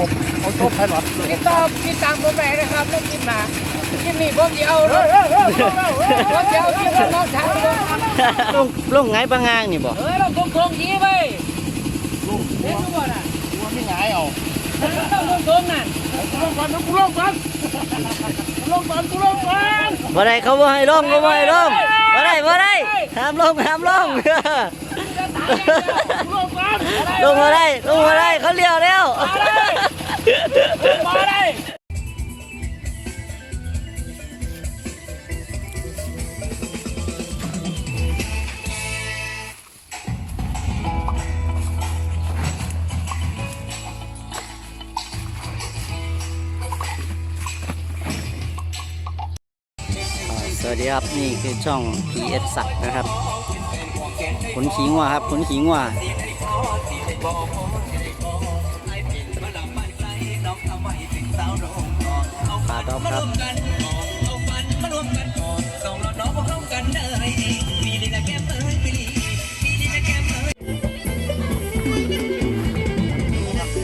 บบเอาโต๊ะไพลอตติดต่อติดตามผมไปนะครับเรื่องกินมากินนี่ผมจะเอารเฮ้ถยเฮ้ยเฮ้ยเฮ้ยเฮ้ยผมจะเอาที่รถน้องชายผมลงลงไงบางงางนี่บ่เออเราตรงตรงๆยีไปเห็นทุกคนอะตัวไม่หงายเอาต้องตรงตรงๆนั่นกูลงก่อนนะกูลงก่อนกูลงก่อนกูลงก่อนบ่ได้เขาบ่ให้ลงเขาบ่ให้ลงบ่ได้บ่ได้ห้ามลงห้ามลงกูลงก่อนลงมาได้ลงมาได้เขาเลี้ยวแล้ว มาได้สวัสดีครับ นี่คือช่อง PS สักนะครับขนขิงว่ะครับขนขิงว่ะ ปลาดอกครับ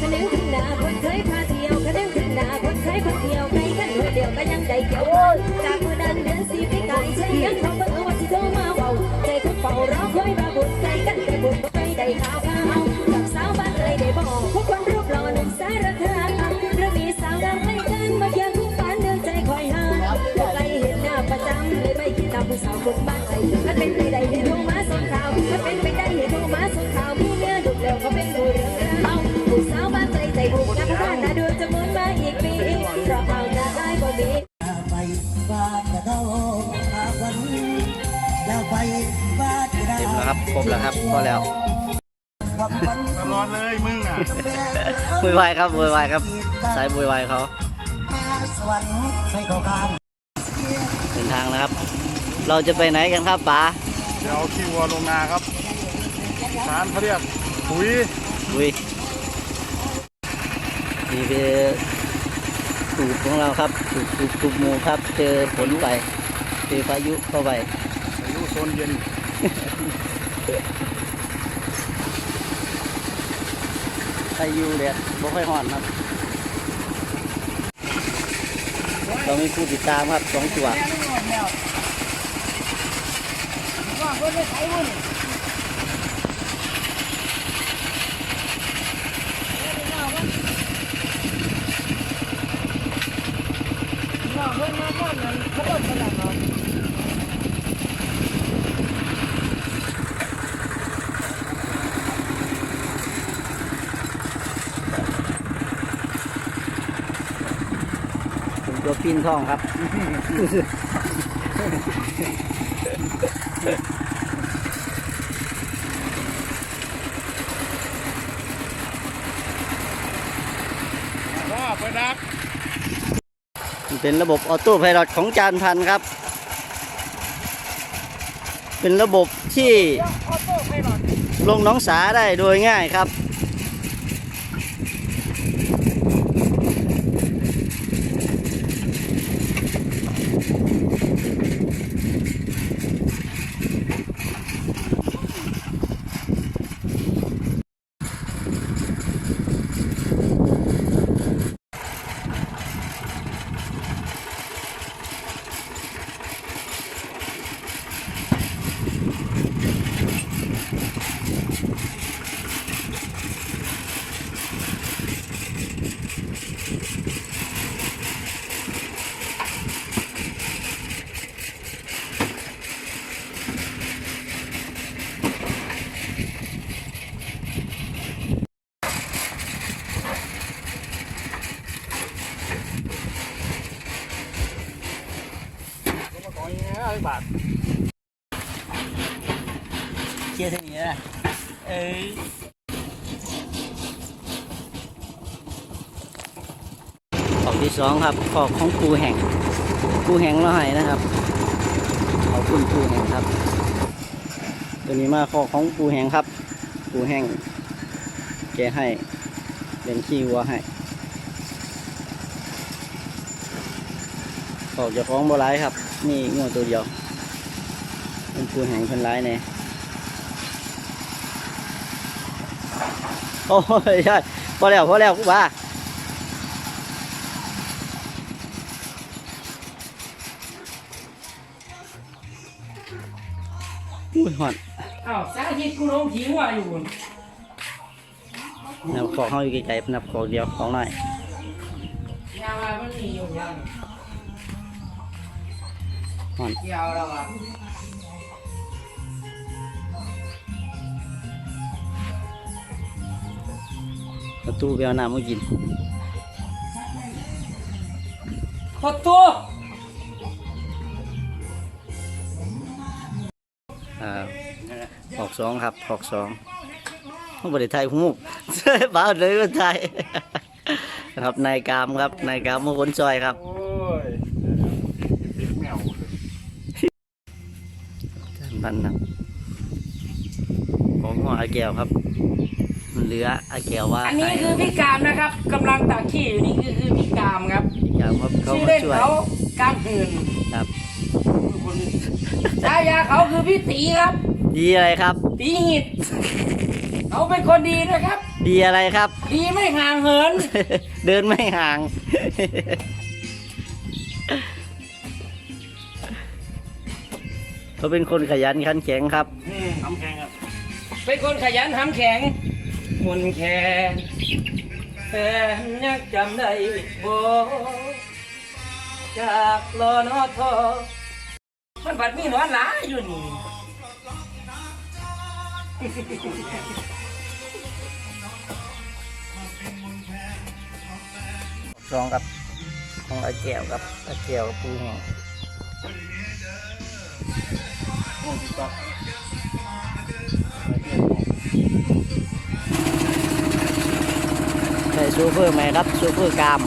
คนนขึ้นหน้าคนเคยพาเที่ยวคะแนนขึ้นหน้าคนเคยพาเที่ยวไกลกันหน่วยเดียวก็ยังได้เกี่ยวจาก คนบ้านไกลถ้าเป็นไปได้เห็นโทรมาส่งข่าวถ้าเป็นไปได้เห็นโทรมาส่งข่าวมีเนื้อดุแล้วเขาเป็นผู้เรื่องราวผู้สาวบ้านไกลใจบุกนักบ้านน่าดูจะมุนมาอีกปีเพราะเอาหน้าได้บ่มีไปบ้านจะเข้าหาวันแล้วไปบ้านจะได้เต็มแล้วครับครบแล้วครับพอแล้วความฝันตลอดเลยมึงอะบุยวายครับบุยวายครับสายบุยวายเขาสวรรค์ให้เขาการเดินทางนะครับ เราจะไปไหนกันครับป๋าเดี๋ยวเอาขี้วัวลงนาครับสารเขาเรียกปุ๋ยบุยนี่คือสูตรของเราครับสูตรสูตรสูตรหมูครับ เจอฝนไปเจอพายุเข้าไปอายุโซนเย็นพายุเด็ดบ่ค่อยห่อนครับ เรามีผู้ติดตามครับสองตัวว่าคนไม่ใช่วุ่นว่าเพื่อนมาบ้านนั้นเขาก็ฉลาดเนาะผม ตัวปีนทองครับ ว่าไปดัก มัน เป็นระบบออโต้ไพลอตของจานพันครับ เป็นระบบที่ลงน้องสาได้โดยง่ายครับางเงี้ยไอ้บเชียร์เท่านี้นะเอ้ยขอบที่สองครับขอบของครูแห่งครูแห่งเราให้นะครับขอบคุณครูแห่งครับ ตัวนี้มาขอของครูแห่งครับครูแห่งแกให้เป็นขี้วัวให้ขอบจะคล้องโบราณครับ นี่งัวตัวเดียว คูหางคนร้ายเนี่ยโอ้ยใช่พอแล้วพอแล้วกูบ้าอุ้ยหอนอ้าวสาธิตกูน้องทิ้งว่าอยู่นับของเขาอยู่ไกลๆนับของเดียวของหน่อยยอนกี่ยัหอนแล้วอะ ประตูไปเอาน้ำมากินขดตัวอ่าหอกสองครับหอกสองเขาบริไทยหูกบ้าเลยบริไทยครับนายกามครับนายกามมาคนซอยครับโอ้ยติดแมวพันนะของหัวอาแก้วครับมัน เหลืออาแก้วว่าอันนี้คือพี่กามนะครับกำลังตักขี้อยู่นี่คือคือพี่กามครับอาแก้วครับเขาชื่อมาเล่นช่วยเขากามหืนครับฉายาเขาคือพี่ตีครับดีอะไรครับ ตีหิดเขาเป็นคนดีนะครับ ดีอะไรครับ ดีไม่ห่างเหิน เดินไม่ห่าง เขาเป็นคนขยันขันแข็งครับน้ำแข็งครับ เป็นคนขยันทำแข็ง มนแข็งแฟนยังจำได้บ่จากรอนอทอมันบัดมีหนอนหลายอยู่นี่สองกับของอาแก้วกับอาแก้วกับปูแห้ง ส่ซูเปอร์ไหมครับซูเปอร์กราม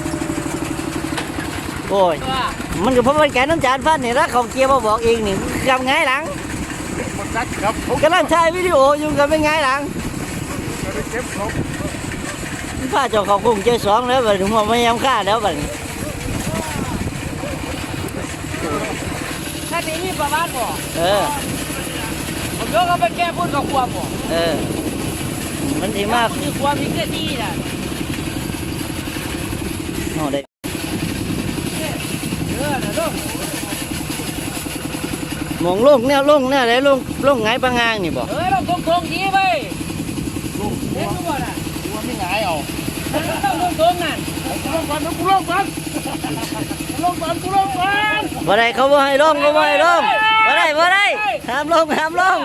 โอ้ย มันก็เพราะมันแกน้ำจานฟันนี่แล้วเขาเกียร์มาบอกเองนี่กำไงายหลังมันกัดครับผมกำลังถ่ายวิดีโออยู่กับเป็นไงายหลังจะได้เก็บเขาข้าเจ้าเขาคงเจอสองแล้วบัดนี้หัวไม่ยำค่าแล้วบัดนี้ถ้าตีนี่ประมาณบ่เออผมยกเขาไปแก้พูดกับความบ่เออ มันดีมากคือความมีเกิดดีน่ะ โอ้ได้เออนะลูกมองลงเนี่ยลงเนี่ยเลยลงลงไงปะงางนี่บอกเออเราตรงตรงๆดีไปลูกเห็นทุกคนน่ะตัวไม่หงายเอาต้องตรงตรงๆนั่นกูลงก่อนนะกูลงก่อนกูลงก่อนกูลงก่อนบ่ได้เขาบ่ให้ลงเขาบ่ให้ลงบ่ได้บ่ได้ห้ามลงห้ามลง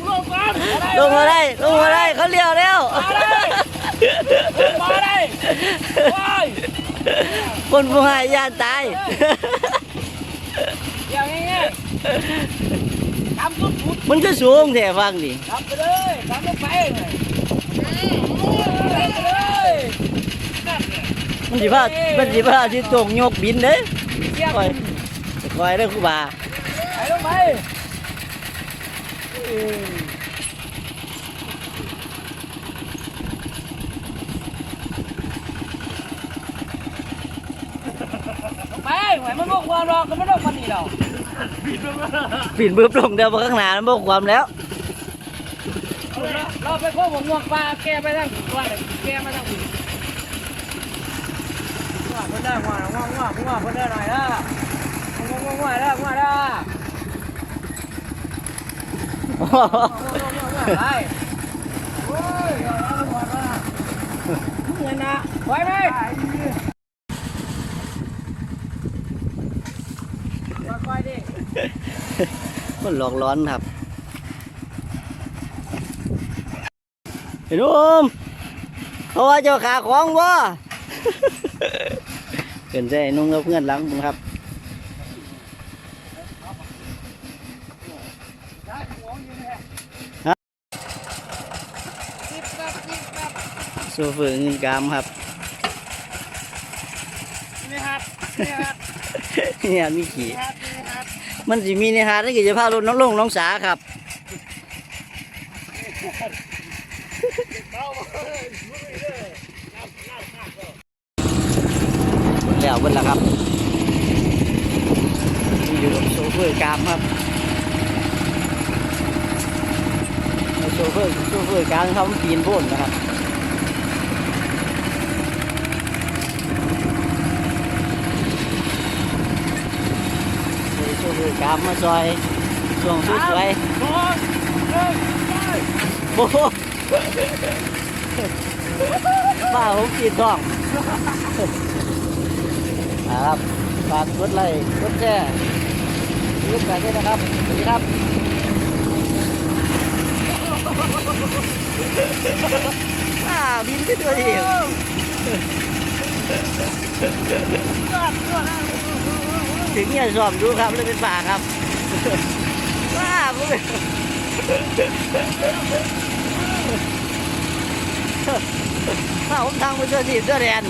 กูลงก่อนลงมาได้ลงมาได้เขาเลี้ยวแล้วมาได้ว้าย คนผู้ให้ย่านตายอย่างนี้ทำสุดสุดมันก็สูงแท้ฟังดิทำไปเลยทำลงไปเลยทำไปเลยมันสิพามันสิพาที่ตรงยกบินเด้เยี่ยมคอยคอยเด้อครูบาไปลงไปไปห วยมันบอกความรอก็ไม่ต้องคนนี้หรอกปีนเบื้บลงเดียวมาข้างหน้ามันบ่ความแล้ว เราไปโค้งผมงวงปลาแกไปทางว่าเลยแกมาทางอื่นว่าเพิ่นได้ว่าว่าว่าว่าเพิ่นได้หน่อยละว่าว่าว่าได้ว่าได้ว่าว่าได้โอ้ยเอาเอาว่าว่าเงินนะไหวไหมค่อยๆดิ มันหลอกร้อนครับเห็นอมเพราะว่าเจ้าขาของบ่เกินใจนุ่งกับเพื่อนหลังผมครับโซเฟอร์เงินกามครับนี่ฮัทนี่ฮัทเนี่ยมีขี่ฮัทนี่ฮัท มันสิมีในหาดนั่ก็จะพารถน้องลงน้องสาครับแล้วเบิ่นละครับ อยู่กับโซเฟอร์กามครับโซเฟอร์โซเฟอร์กางเขาปีนโพ่นนะครับ โซเฟอกามมาซอยโซช่วงสวยสองหนึ่งไปๆโอ้โหป้าผมขีดท้องครับฝากกดไลค์กดแชร์กดแชร์ด้วยนะครับสวัสดีครับ อ่าบินขึ้นตัวเอง ถึงเนี่ยสอบดูครับเลยเป็นป่าครับว้าผมเป็นป้าผมทางไปเจอสีเสื้อแดง